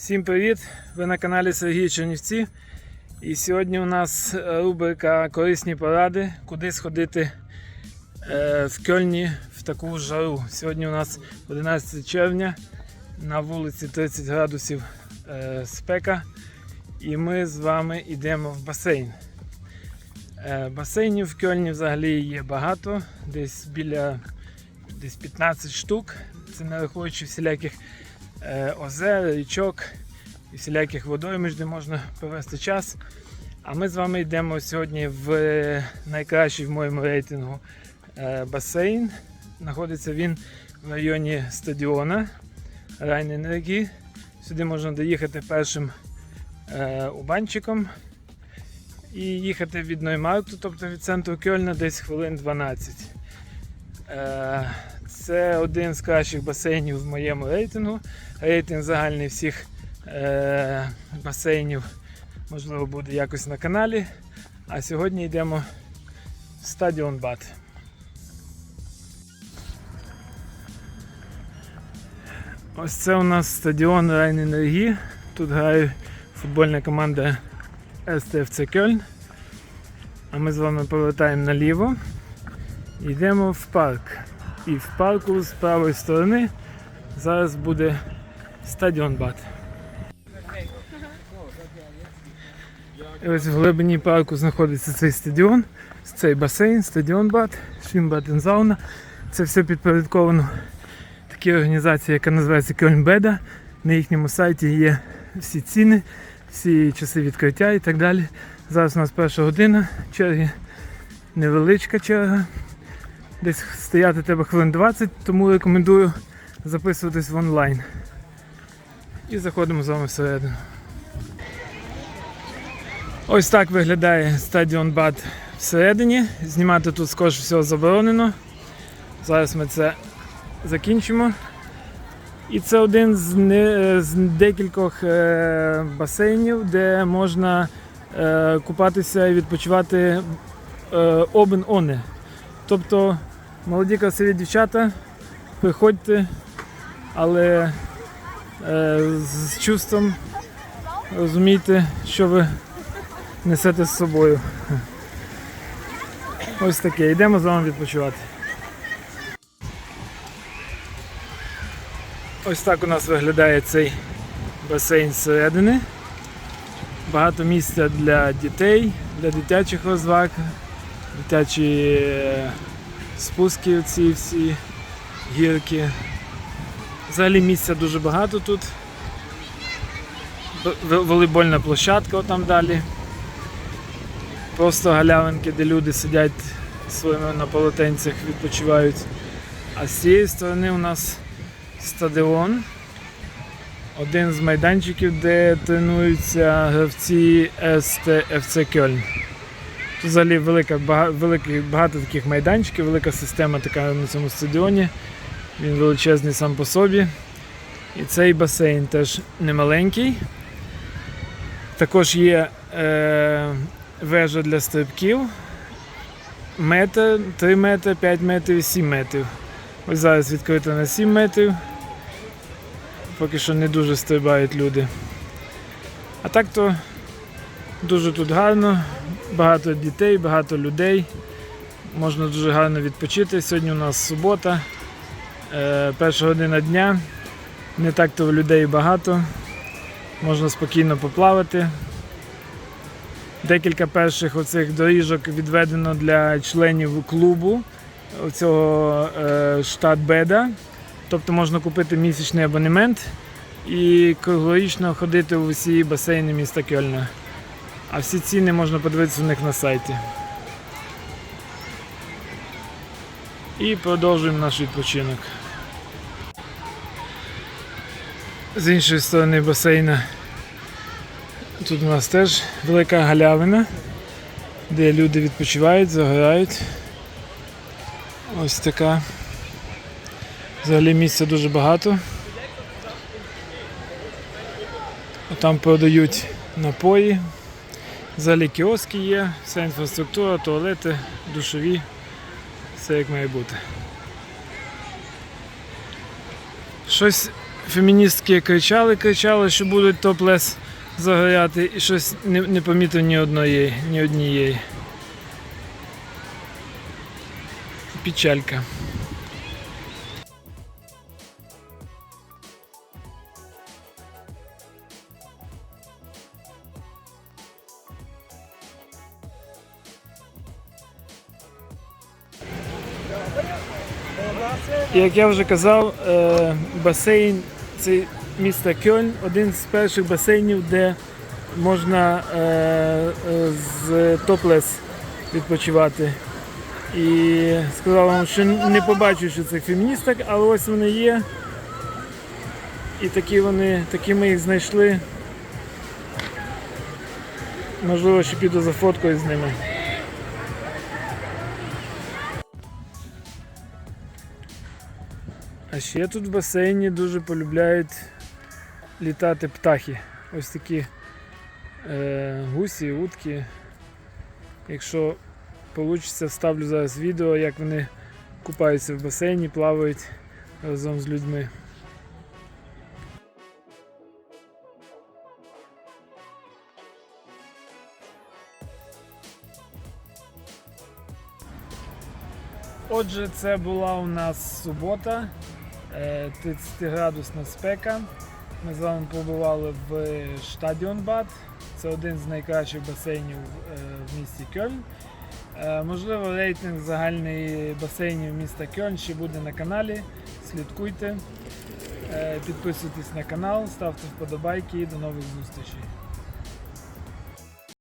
Всім привіт! Ви на каналі Сергій Чернівці. І сьогодні у нас е, рубрика Корисні поради, куди сходити е, в Кельні в таку жару. Сьогодні у нас 11 червня, на вулиці 30 градусів е, спека. І ми з вами йдемо в басейн. Басейнів в Кельні взагалі є багато, десь біля десь 15 штук. Це не рахуючи всіляких озер, річок і всіляких водоймищ, де можна провести час. А ми з вами йдемо сьогодні в е, найкращий в моєму рейтингу е, басейн. Знаходиться він в районі стадіона Райненергі. Сюди можна доїхати першим е, убанчиком і їхати від Ноймарту, тобто від центру Кьольна, десь хвилин 12. Це один з кращих басейнів в моєму рейтингу. Рейтинг загальний всіх е, басейнів можливо буде якось на каналі. А сьогодні йдемо в стадіон Бат. Ось це у нас стадіон Райненергі. Тут грає футбольна команда СТФЦ Кельн. А ми з вами повертаємо наліво. Йдемо в парк. І в парку з правої сторони зараз буде стадіон Бат. І ось в глибині парку знаходиться цей стадіон, цей басейн, стадіон Бат, Швімбатензауна. Це все підпорядковано такій організації, яка називається Кельнбеда. На їхньому сайті є всі ціни, всі часи відкриття і так далі. Зараз у нас перша година, черги невеличка черга. Десь стояти треба хвилин 20, тому рекомендую записуватись в онлайн. І заходимо з вами всередину. Ось так виглядає стадіон Бат всередині. Знімати тут скоріш всього заборонено. Зараз ми це закінчимо. І це один з, не, з декількох е, басейнів, де можна е, купатися і відпочивати е, обен оне. Тобто молоді красиві дівчата, приходьте, але е, з чувством розумійте, що ви несете з собою. Ось таке. Йдемо з вами відпочивати. Ось так у нас виглядає цей басейн зсередини. Багато місця для дітей, для дитячих розваг, дитячі е, спуски, ці всі гірки. Взагалі місця дуже багато тут. Волейбольна площадка отам далі. Просто галявинки, де люди сидять своїми на полотенцях, відпочивають. А з цієї сторони у нас стадіон. Один з майданчиків, де тренуються гравці СТФЦ Кельн. Тут взагалі велика, великий, багато таких майданчиків, велика система така на цьому стадіоні. Він величезний сам по собі. І цей басейн теж немаленький. Також є е, вежа для стрибків. Метр, 3 метри, 5 метрів і 7 метрів. Ось зараз відкрито на 7 метрів. Поки що не дуже стрибають люди. А так то дуже тут гарно, багато дітей, багато людей. Можна дуже гарно відпочити. Сьогодні у нас субота, е, перша година дня. Не так то людей багато. Можна спокійно поплавати. Декілька перших оцих доріжок відведено для членів клубу цього е, штат Беда. Тобто можна купити місячний абонемент і круглорічно ходити у всі басейни міста Кельна. А всі ціни можна подивитися у них на сайті. І продовжуємо наш відпочинок. З іншої сторони басейна тут у нас теж велика галявина, де люди відпочивають, загорають. Ось така. Взагалі місця дуже багато. Там продають напої. Взагалі кіоски є, вся інфраструктура, туалети, душові, все як має бути. Щось феміністки кричали, кричали, що будуть топлес загоряти, і щось не, не помітив ні одної, ні однієї. Печалька. Як я вже казав, е, басейн це міста Кьольн, один з перших басейнів, де можна е, е, з топлес відпочивати. І сказав вам, що не побачу, що це феміністок, але ось вони є. І такі вони, такі ми їх знайшли. Можливо, ще піду за фоткою з ними. Ще тут в басейні дуже полюбляють літати птахи. Ось такі е, гусі, утки. Якщо вийде, вставлю зараз відео, як вони купаються в басейні, плавають разом з людьми. Отже, це була у нас субота, 30-градусна спека. Ми з вами побували в Штадіонбад. Це один з найкращих басейнів е, в місті Кьольн. Е, Можливо, рейтинг загальний басейнів міста Кьольн ще буде на каналі. Слідкуйте, Е, підписуйтесь на канал, ставте вподобайки і до нових зустрічей.